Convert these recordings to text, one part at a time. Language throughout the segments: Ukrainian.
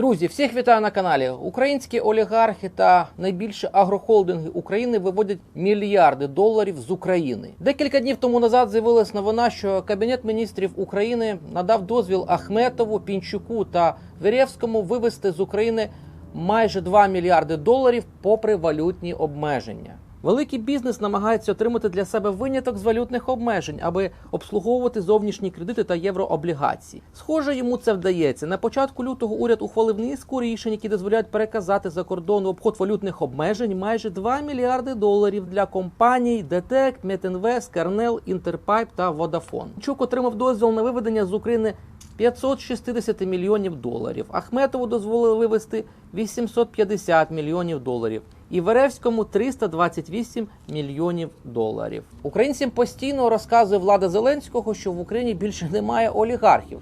Друзі, всіх вітаю на каналі. Українські олігархи та найбільші агрохолдинги України виводять мільярди доларів з України. Декілька днів тому назад з'явилась новина, що Кабінет міністрів України надав дозвіл Ахметову, Пінчуку та Верєвському вивести з України майже 2 мільярди доларів попри валютні обмеження. Великий бізнес намагається отримати для себе виняток з валютних обмежень, аби обслуговувати зовнішні кредити та єврооблігації. Схоже, йому це вдається. На початку лютого уряд ухвалив низку рішень, які дозволяють переказати за кордон обход валютних обмежень майже 2 мільярди доларів для компаній Детект, Метінвест, Карнел, Інтерпайп та Водафон. Чук отримав дозвіл на виведення з України 560 мільйонів доларів. Ахметову дозволили вивести 850 мільйонів доларів. І Веревському 328 мільйонів доларів. Українцям постійно розказує влада Зеленського, що в Україні більше немає олігархів.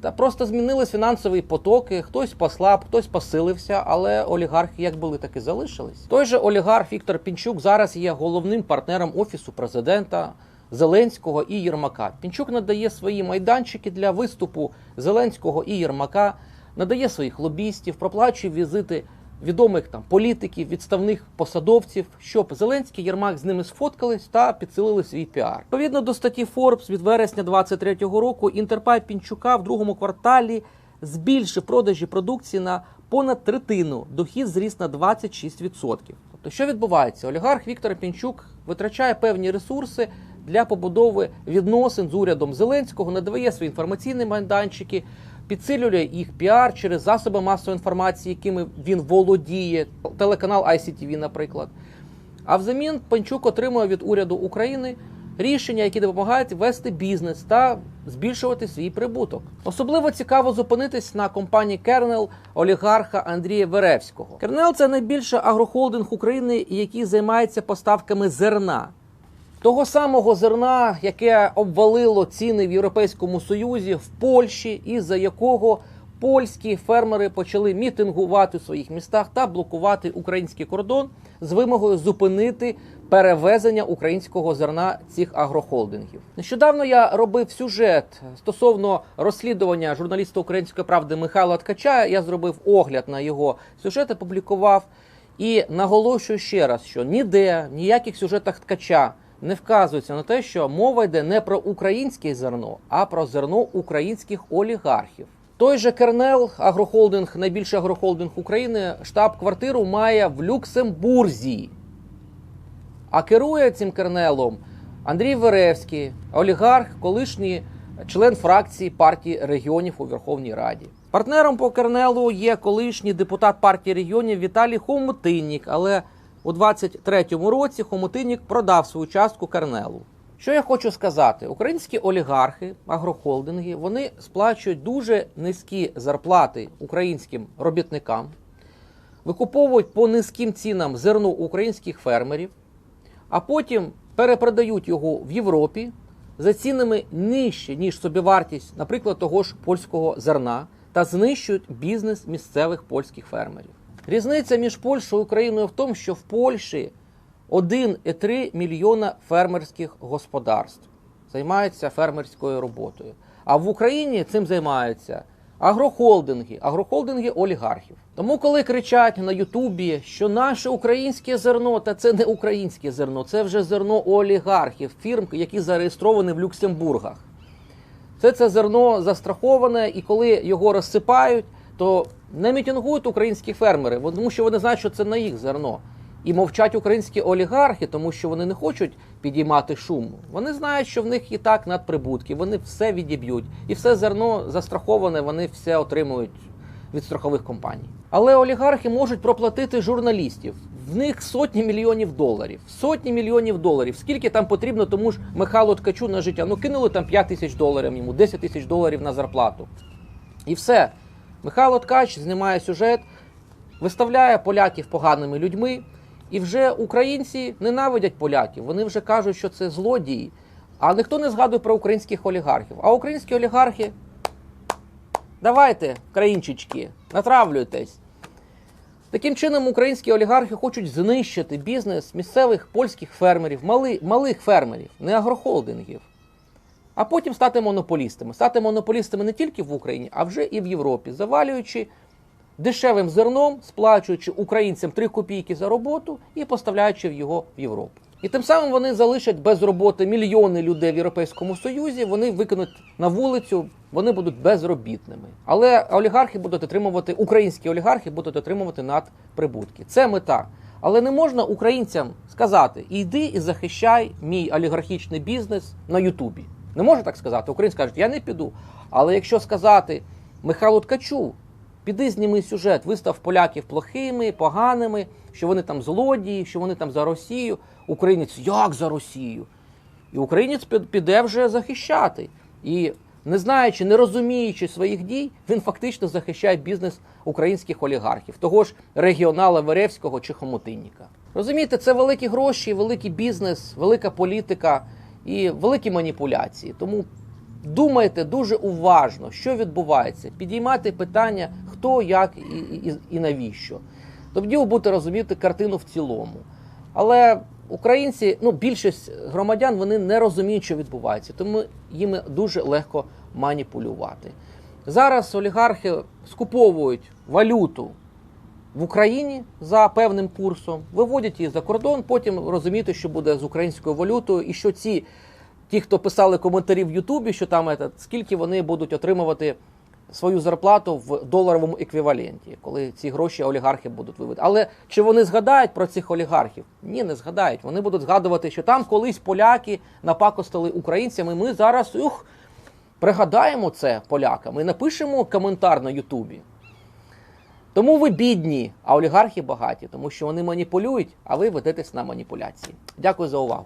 Та просто змінились фінансові потоки. Хтось послаб, хтось посилився, але олігархи як були, так і залишились. Той же олігарх Віктор Пінчук зараз є головним партнером офісу президента. Зеленського і Єрмака. Пінчук надає свої майданчики для виступу Зеленського і Єрмака, надає своїх лобістів, проплачує візити відомих там політиків, відставних посадовців, щоб Зеленський і Єрмак з ними сфоткались та підсилили свій піар. Відповідно до статті Forbes від вересня 2023 року Інтерпайп Пінчука в другому кварталі збільшив продажі продукції на понад третину. Дохід зріс на 26%. Тобто, що відбувається? Олігарх Віктор Пінчук витрачає певні ресурси для побудови відносин з урядом Зеленського, надає свої інформаційні майданчики, підсилює їх піар через засоби масової інформації, якими він володіє, телеканал ICTV, наприклад. А взамін Панчук отримує від уряду України рішення, які допомагають вести бізнес та збільшувати свій прибуток. Особливо цікаво зупинитись на компанії Кернел олігарха Андрія Веревського. Кернел це найбільший агрохолдинг України, який займається поставками зерна. Того самого зерна, яке обвалило ціни в Європейському Союзі, в Польщі, із-за якого польські фермери почали мітингувати в своїх містах та блокувати український кордон з вимогою зупинити перевезення українського зерна цих агрохолдингів. Нещодавно я робив сюжет стосовно розслідування журналіста української правди Михайла Ткача. Я зробив огляд на його сюжет, опублікував і наголошую ще раз, що ніде ніяких сюжетах ткача не вказується на те, що мова йде не про українське зерно, а про зерно українських олігархів. Той же Кернел, агрохолдинг, найбільший агрохолдинг України, штаб-квартиру має в Люксембурзі. А керує цим кернелом Андрій Веревський, олігарх, колишній член фракції партії регіонів у Верховній Раді. Партнером по кернелу є колишній депутат партії регіонів Віталій Хомутиннік, але у 23-му році Хомутиннік продав свою частку Кернелу. Що я хочу сказати? Українські олігархи, агрохолдинги, вони сплачують дуже низькі зарплати українським робітникам, викуповують по низьким цінам зерно українських фермерів, а потім перепродають його в Європі за цінами нижче, ніж собівартість, наприклад, того ж польського зерна, та знищують бізнес місцевих польських фермерів. Різниця між Польщею і Україною в тому, що в Польщі 1,3 мільйона фермерських господарств займаються фермерською роботою. А в Україні цим займаються агрохолдинги, агрохолдинги олігархів. Тому, коли кричать на Ютубі, що наше українське зерно, та це не українське зерно, це вже зерно олігархів, фірм, які зареєстровані в Люксембургах. Це це зерно застраховане, і коли його розсипають, то не мітингують українські фермери, тому що вони знають, що це не їх зерно. І мовчать українські олігархи, тому що вони не хочуть підіймати шум. Вони знають, що в них і так надприбутки, вони все відіб'ють, і все зерно застраховане, вони все отримують від страхових компаній. Але олігархи можуть проплатити журналістів. В них сотні мільйонів доларів. Сотні мільйонів доларів. Скільки там потрібно тому ж Михайлу Ткачу на життя? Ну кинули там 5 тисяч доларів йому, 10 тисяч доларів на зарплату. І все. Михайло Ткач знімає сюжет, виставляє поляків поганими людьми, і вже українці ненавидять поляків. Вони вже кажуть, що це злодії. А ніхто не згадує про українських олігархів. А українські олігархи, давайте, країнчички, натравлюйтесь. Таким чином, українські олігархи хочуть знищити бізнес місцевих польських фермерів, мали, малих фермерів, не агрохолдингів. А потім стати монополістами. Стати монополістами не тільки в Україні, а вже і в Європі, завалюючи дешевим зерном, сплачуючи українцям 3 копійки за роботу і поставляючи його в Європу. І тим самим вони залишать без роботи мільйони людей в Європейському Союзі. Вони викинуть на вулицю, вони будуть безробітними. Але олігархи будуть отримувати, українські олігархи будуть отримувати надприбутки. Це мета. Але не можна українцям сказати: йди і захищай мій олігархічний бізнес на Ютубі. Не можна так сказати. Українці кажуть, я не піду. Але якщо сказати Михайлу Ткачу, піди зніми сюжет, вистав поляків плохими, поганими, що вони там злодії, що вони там за Росію. Українець як за Росію? І українець піде вже захищати. І не знаючи, не розуміючи своїх дій, він фактично захищає бізнес українських олігархів, того ж регіонала Веревського чи Хомутинніка. Розумієте, це великі гроші, великий бізнес, велика політика і великі маніпуляції. Тому думайте дуже уважно, що відбувається, підіймати питання, хто, як і, і, і навіщо. Тоді ви будете розуміти картину в цілому. Але українці, ну більшість громадян, вони не розуміють, що відбувається, тому їм дуже легко маніпулювати. Зараз олігархи скуповують валюту в Україні за певним курсом, виводять її за кордон, потім розуміти, що буде з українською валютою, і що ці, ті, хто писали коментарі в Ютубі, що там это, скільки вони будуть отримувати свою зарплату в доларовому еквіваленті, коли ці гроші олігархи будуть виводити. Але чи вони згадають про цих олігархів? Ні, не згадають. Вони будуть згадувати, що там колись поляки напакостили українцям, і ми зараз ух, пригадаємо це полякам і напишемо коментар на Ютубі. Тому ви бідні, а олігархи багаті, тому що вони маніпулюють, а ви ведетесь на маніпуляції. Дякую за увагу.